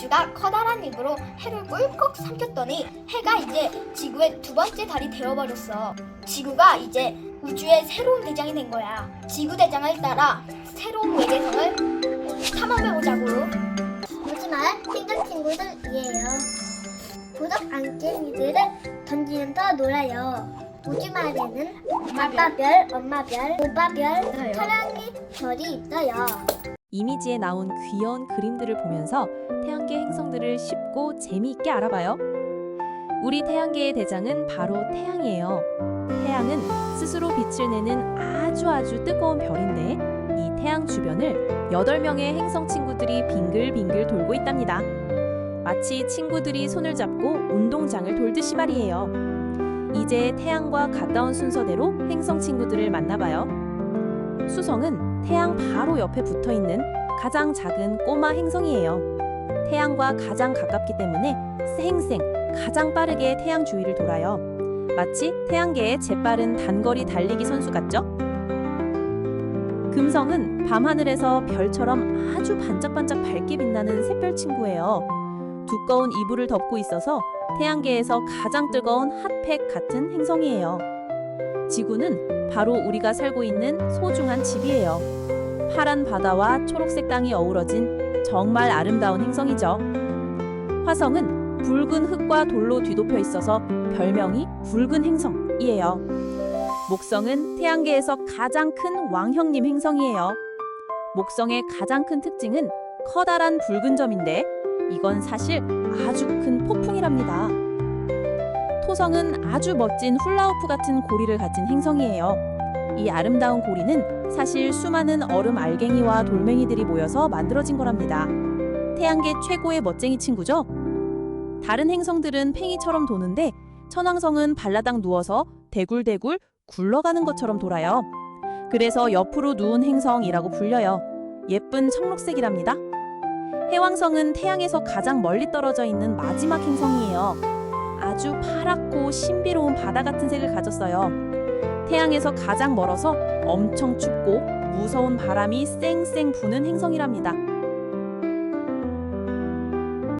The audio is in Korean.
우주가 커다란 입으로 해를 꿀꺽 삼켰더니 해가 이제 지구의 두 번째 달이 되어버렸어. 지구가 이제 우주의 새로운 대장이 된 거야. 지구 대장을 따라 새로운 외계성을 탐험해보자고. 요즘은 친구 친구들이에요. 보석 안개미들을 던지면서 놀아요. 우주말에는 아빠별, 엄마별, 오빠별, 사랑의 별이 있어요. 이미지에 나온 귀여운 그림들을 보면서 태양계 행성들을 쉽고 재미있게 알아봐요. 우리 태양계의 대장은 바로 태양이에요. 태양은 스스로 빛을 내는 아주 아주 뜨거운 별인데 이 태양 주변을 8명의 행성 친구들이 빙글빙글 돌고 있답니다. 마치 친구들이 손을 잡고 운동장을 돌듯이 말이에요. 이제 태양과 가까운 순서대로 행성 친구들을 만나봐요. 수성은 태양 바로 옆에 붙어 있는 가장 작은 꼬마 행성이에요. 태양과 가장 가깝기 때문에 쌩쌩 가장 빠르게 태양 주위를 돌아요. 마치 태양계의 재빠른 단거리 달리기 선수 같죠? 금성은 밤하늘에서 별처럼 아주 반짝반짝 밝게 빛나는 샛별 친구예요. 두꺼운 이불을 덮고 있어서 태양계에서 가장 뜨거운 핫팩 같은 행성이에요. 지구는 바로 우리가 살고 있는 소중한 집이에요. 파란 바다와 초록색 땅이 어우러진 정말 아름다운 행성이죠. 화성은 붉은 흙과 돌로 뒤덮여 있어서 별명이 붉은 행성이에요. 목성은 태양계에서 가장 큰 왕형님 행성이에요. 목성의 가장 큰 특징은 커다란 붉은 점인데 이건 사실 아주 큰 폭풍이랍니다. 토성은 아주 멋진 훌라후프 같은 고리를 가진 행성이에요. 이 아름다운 고리는 사실 수많은 얼음 알갱이와 돌멩이들이 모여서 만들어진 거랍니다. 태양계 최고의 멋쟁이 친구죠? 다른 행성들은 팽이처럼 도는데 천왕성은 발라당 누워서 대굴대굴 굴러가는 것처럼 돌아요. 그래서 옆으로 누운 행성이라고 불려요. 예쁜 청록색이랍니다. 해왕성은 태양에서 가장 멀리 떨어져 있는 마지막 행성이에요. 아주 파랗고 신비로운 바다 같은 색을 가졌어요. 태양에서 가장 멀어서 엄청 춥고 무서운 바람이 쌩쌩 부는 행성이랍니다.